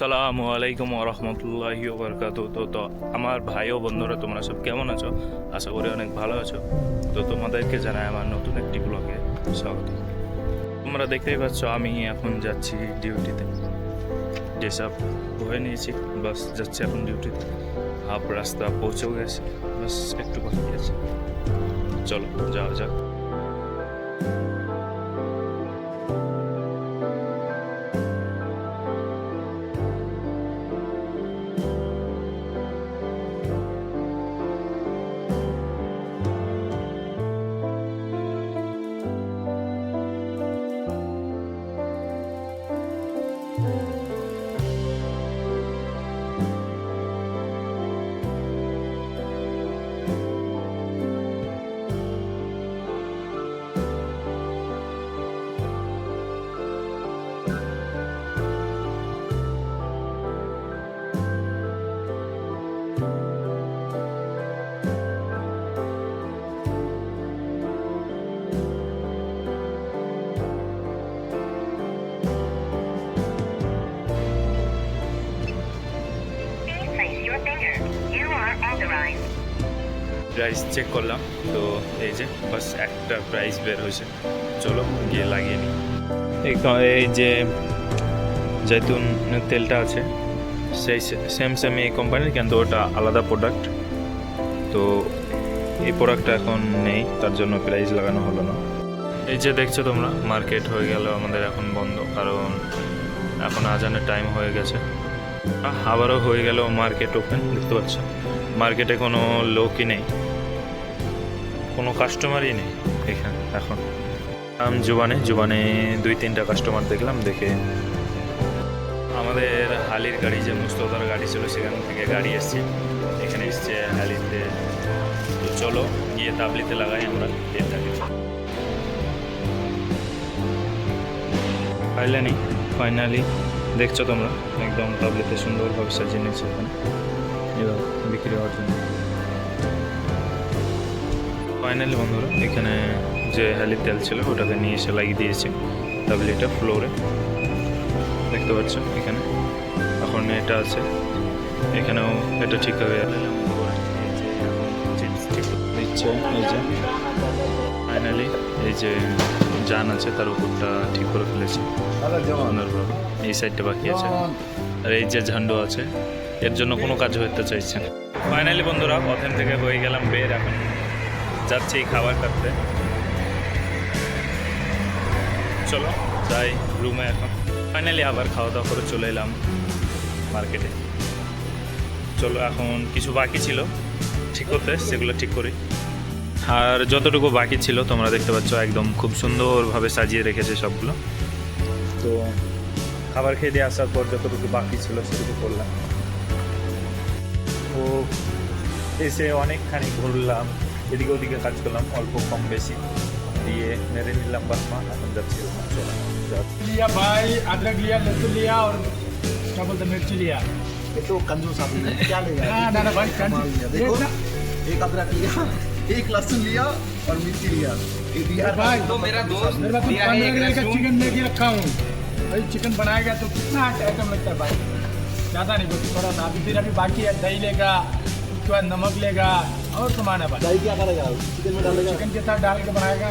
সালামু আলাইকুম রহমতুল্লাহি বরকাত তো তো, আমার ভাই ও বন্ধুরা, তোমরা সব কেমন আছো? আশা করি অনেক ভালো আছো। তো, তোমাদেরকে জানাই আমার নতুন একটি ব্লগে স্বাগত। তোমরা দেখতেই পাচ্ছ, আমি এখন যাচ্ছি ডিউটিতে যেসব হয়ে নিয়েছি, বাস যাচ্ছি এখন ডিউটিতে হাফ রাস্তা পৌঁছেও গেছে, বাস একটু বাকি আছে। চলো যাও যাক। Bye. প্রাইস চেক করলাম। তো এই যে, বাস একটা প্রাইস বের হয়েছে। চলো গিয়ে লাগিয়ে নিই। এই যে জৈতুন তেলটা আছে, সেই সেম সেম এই কোম্পানির কিন্তু ওটা আলাদা প্রোডাক্ট তো এই প্রোডাক্টটা এখন নেই, তার জন্য প্রাইস লাগানো হলো না। এই যে দেখছ তোমরা মার্কেট হয়ে গেল, আমাদের এখন বন্ধ। কারণ এখন আজানের টাইম হয়ে গেছে। আবারও হয়ে গেল মার্কেট ওপেন দেখতে পাচ্ছ? মার্কেটে কোনো লোকই নেই। কোনো কাস্টমারই নেই এখানে, এখন। আমি জুবানে জুবানে দুই, তিনটা কাস্টমার দেখলাম, দেখে আমাদের হালির গাড়ি যে মুস্তদার গাড়ি ছিল, সেখান থেকে গাড়ি এসছে। এখানে এসছে হালিতে। তো চলো, গিয়ে তাবলিতে লাগাই আমরা তেলটাকে ফাইনালি ফাইনালি দেখছ তোমরা? একদম তাবলিতে সুন্দরভাবে সাজিয়ে নিয়েছে এখানে। এবার বিক্রি হওয়ার জন্য। ফাইনালি বন্ধুরা, এখানে যে হ্যালির তেল ছিল ওটাকে নিয়ে এসে লাগিয়ে দিয়েছি। তাহলে এটা ফ্লোরে দেখতে পাচ্ছ এখানে। এখন এটা আছে। এখানেও এটা ঠিক এই যে। ফাইনালি এই যে জান আছে, তার উপরটা ঠিক করে ফেলেছি। এই সাইডটা বাকি আছে। আর এই যে ঝান্ডু আছে, এর জন্য কোনো কাজ হতে চাইছে ফাইনালি বন্ধুরা, প্রথম থেকে হয়ে গেলাম বের। এখন যাচ্ছি খাবার কাটতে চলো, যাই রুমে এখন। ফাইনালি আবার খাওয়া দাওয়া করে চলে এলাম মার্কেটে চলো, এখন কিছু বাকি ছিল ঠিক করতে, সেগুলো ঠিক করি। আর যতটুকু বাকি ছিল, তোমরা দেখতে পাচ্ছ একদম খুব সুন্দরভাবে সাজিয়ে রেখেছে সবগুলো। তো খাবার খেয়ে দিয়ে আসার পর যতটুকু বাকি ছিল, সেটুকু করলাম। তো এসে অনেকখানি ঘুরলাম। এদিকে ওদিকে কাজ করলাম অল্প কম বেশি দিয়ে মেরে নিলাম বাসমা এখন যাচ্ছি রুমে। চলো যাও। लिया भाई अदरक लिया लहसुन लिया और क्या बोलते हैं, मिर्ची लिया ये तो कंजूस आदमी है क्या लेगा ना ना ना भाई कमाल लिया देखो एक अदरक लिया एक लहसुन लिया और मिर्ची लिया ये बिहार का भाई, तो मेरा दोस्त मेरे पास पंद्रह किलो का चिकन लेके रखा हूँ भाई चिकन बनाएगा तो कितना आइटम लगता है भाई ज़्यादा नहीं बस थोड़ा सा अभी फिर अभी बाकी है दही लेगा उसके बाद नमक लेगा और सामान है भाई दही क्या करेगा चिकन में डालेगा चिकन के साथ डाल के बनाएगा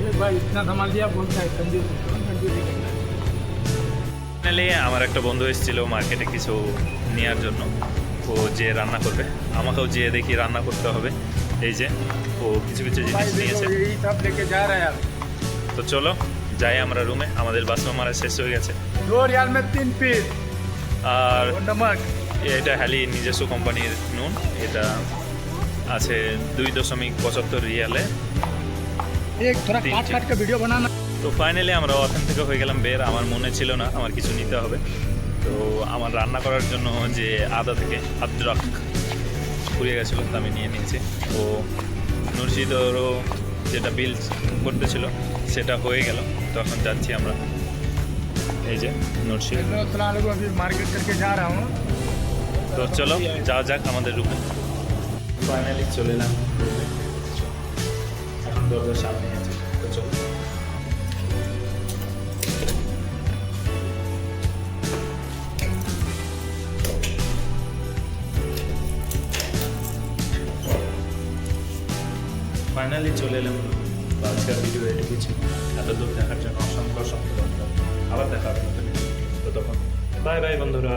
ये भाई इतना सामान लिया बोलता है कंजूस कंजूसी करना है ফাইনালি আমার একটা বন্ধু এসেছিল মার্কেটে কিছু নেওয়ার জন্য ও যে রান্না করবে আমাকেও যে দেখি রান্না করতে হবে এই যে ও কিছু কিছু भाई জিনিস নিয়েছে देखो यही सब लेके जा रहा है यार তো চলো যাই আমরা রুমে আমাদের বাসমা মারা শেষ হয়ে গেছে दो रियाल में तीन पीस আর और नमक এটা হ্যালি নিজস্ব কোম্পানির নুন। এটা আছে দুই দশমিক পঁচাত্তর রিয়ালে। তো ফাইনালি আমরা ওখান থেকে হয়ে গেলাম বের। আমার মনে ছিল না আমার কিছু নিতে হবে। তো আমার রান্না করার জন্য যে আদা থেকে আদ্রক পুড়িয়ে গেছিল তা আমি নিয়ে নিয়েছি। তো নুরশিদরও যেটা বিল করতেছিল সেটা হয়ে গেল। তখন যাচ্ছি আমরা। এই যে নুরশিদ মার্কেট থেকে যা রা তো চলো, যা যাক আমাদের রুমে। ফাইনালি চলে এলাম। এখন দরজার সামনে আছে। তো চলো। ফাইনালি চলে এলাম। আজকের ভিডিও এটি কিছু এত দূর দেখার জন্য অসংখ্য অসংখ্য ধন্যবাদ। আবার দেখা হবে তো। তখন বাই বাই বন্ধুরা।